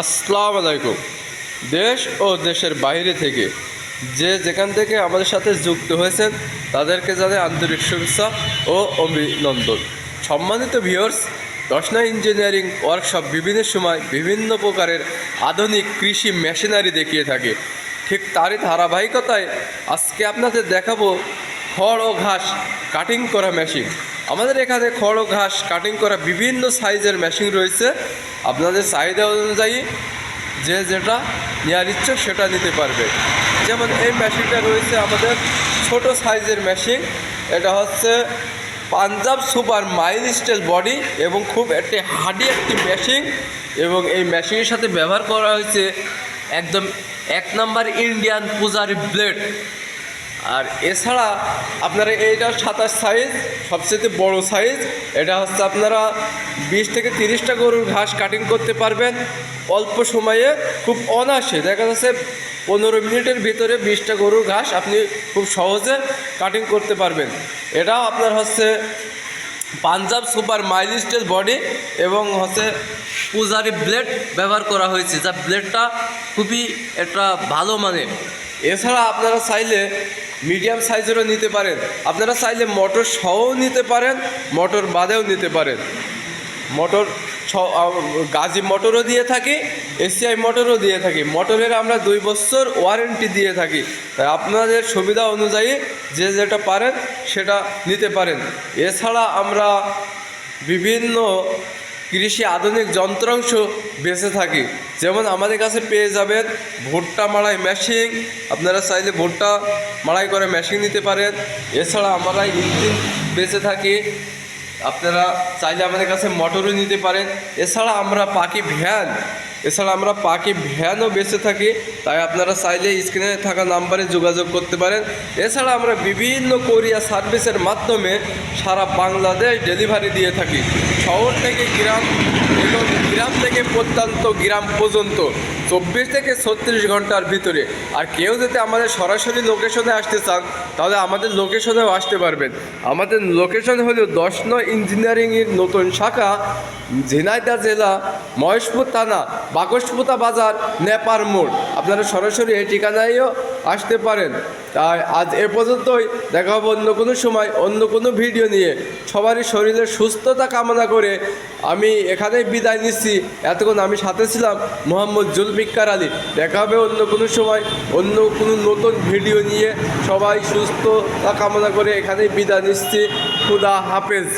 আসসালামু আলাইকুম। দেশ ও দেশের বাইরে থেকে যে যেখান থেকে আমাদের সাথে যুক্ত হয়েছেন, তাদেরকে জানাই আন্তরিক শুভেচ্ছা ও অভিনন্দন। সম্মানিত ভিউয়ার্স রসনা ইঞ্জিনিয়ারিং ওয়ার্কশপ বিভিন্ন সময় বিভিন্ন প্রকারের আধুনিক কৃষি মেশিনারি দেখিয়ে থাকে। ঠিক তারই ধারাবাহিকতায় আজকে আপনাদের দেখাবো খড় ও ঘাস কাটিং করা মেশিন আমাদের এখানে খড় ঘাস কাটিং করা বিভিন্ন সাইজের মেশিন রয়েছে। আপনাদের চাহিদা অনুযায়ী যে যেটা নেওয়ার ইচ্ছুক সেটা নিতে পারবে। যেমন এই মেশিনটা রয়েছে আমাদের ছোট সাইজের মেশিন এটা হচ্ছে Punjab super mile style body এবং খুব একটি হাডি একটি মেশিন এবং এই মেশিনের সাথে ব্যবহার করা হয়েছে একদম এক নম্বর ইন্ডিয়ান পূজারি ব্লেড আর এছাড়া আপনারা এইটা সাতাশ সাইজ সবচেয়ে বড় সাইজ এটা হচ্ছে আপনারা বিশ থেকে তিরিশটা গরুর ঘাস কাটিং করতে পারবেন অল্প সময়ে, খুব অনায়াসে। দেখা যাচ্ছে পনেরো মিনিটের ভিতরে বিশটা গরুর ঘাস আপনি খুব সহজে কাটিং করতে পারবেন। এটাও আপনার হচ্ছে Punjab super mile style body এবং হচ্ছে পূজারি ব্লেড ব্যবহার করা হয়েছে, যা ব্লেডটা খুবই একটা ভালো মানের। এছাড়া আপনারা চাইলে মিডিয়াম সাইজেরও নিতে পারেন। আপনারা চাইলে মোটর সহও নিতে পারেন, মোটর বাদেও নিতে পারেন। মোটর গাজি মোটরও দিয়ে থাকি, এসিআই মোটরও দিয়ে থাকি। মোটরের আমরা দুই বছর ওয়ারেন্টি দিয়ে থাকি। তাই আপনাদের সুবিধা অনুযায়ী যে যেটা পারেন সেটা নিতে পারেন। এছাড়া আমরা বিভিন্ন কৃষি আধুনিক যন্ত্রাংশ বেঁচে থাকি। যেমন আমাদের কাছে পেয়ে যাবেন ভুট্টা মাড়াই মেশিন আপনারা চাইলে ভুট্টা মাড়াই করে মেশিন নিতে পারেন। এছাড়া আমরা ইঞ্জিন বেঁচে থাকি। আপনারা চাইলে আমাদের কাছে মোটরও নিতে পারেন। এছাড়া আমরা পাখি ভ্যান এছাড়া আমরা পাখি ভ্যানও বেঁচে থাকি, তাই আপনারা চাইলে স্ক্রিনে থাকা নাম্বারে যোগাযোগ করতে পারেন। এছাড়া আমরা বিভিন্ন কোরিয়া সার্ভিসের মাধ্যমে সারা বাংলাদেশ ডেলিভারি দিয়ে থাকি। শহর থেকে গ্রাম এবং গ্রাম থেকে প্রত্যন্ত গ্রাম পর্যন্ত। চব্বিশ থেকে ছত্রিশ ঘণ্টার ভিতরে। আর কেউ যদি আমাদের সরাসরি লোকেশনে আসতে চান, তাহলে আমাদের লোকেশনেও আসতে পারবেন। আমাদের লোকেশন হল দশ নয় ইঞ্জিনিয়ারিংয়ের নতুন শাখা ঝিনাইদা জেলা, মহেশপুর থানা বাকসপুতা বাজার, নেপার মোড়। আপনারা সরাসরি এই ঠিকানায়ও আসতে পারেন। তাই আজ এ পর্যন্তই। দেখা হবে অন্য কোনো সময়, অন্য কোনো ভিডিও নিয়ে। সবারই শরীরের সুস্থতা কামনা করে আমি এখানেই বিদায় নিচ্ছি। এতক্ষণ আমি সাথে ছিলাম মোহাম্মদ জুলফিকার আলী। দেখা হবে অন্য কোনো সময়, অন্য কোনো নতুন ভিডিও নিয়ে। সবাই সুস্থতা কামনা করে এখানেই বিদায় নিচ্ছি। খুদা হাফেজ।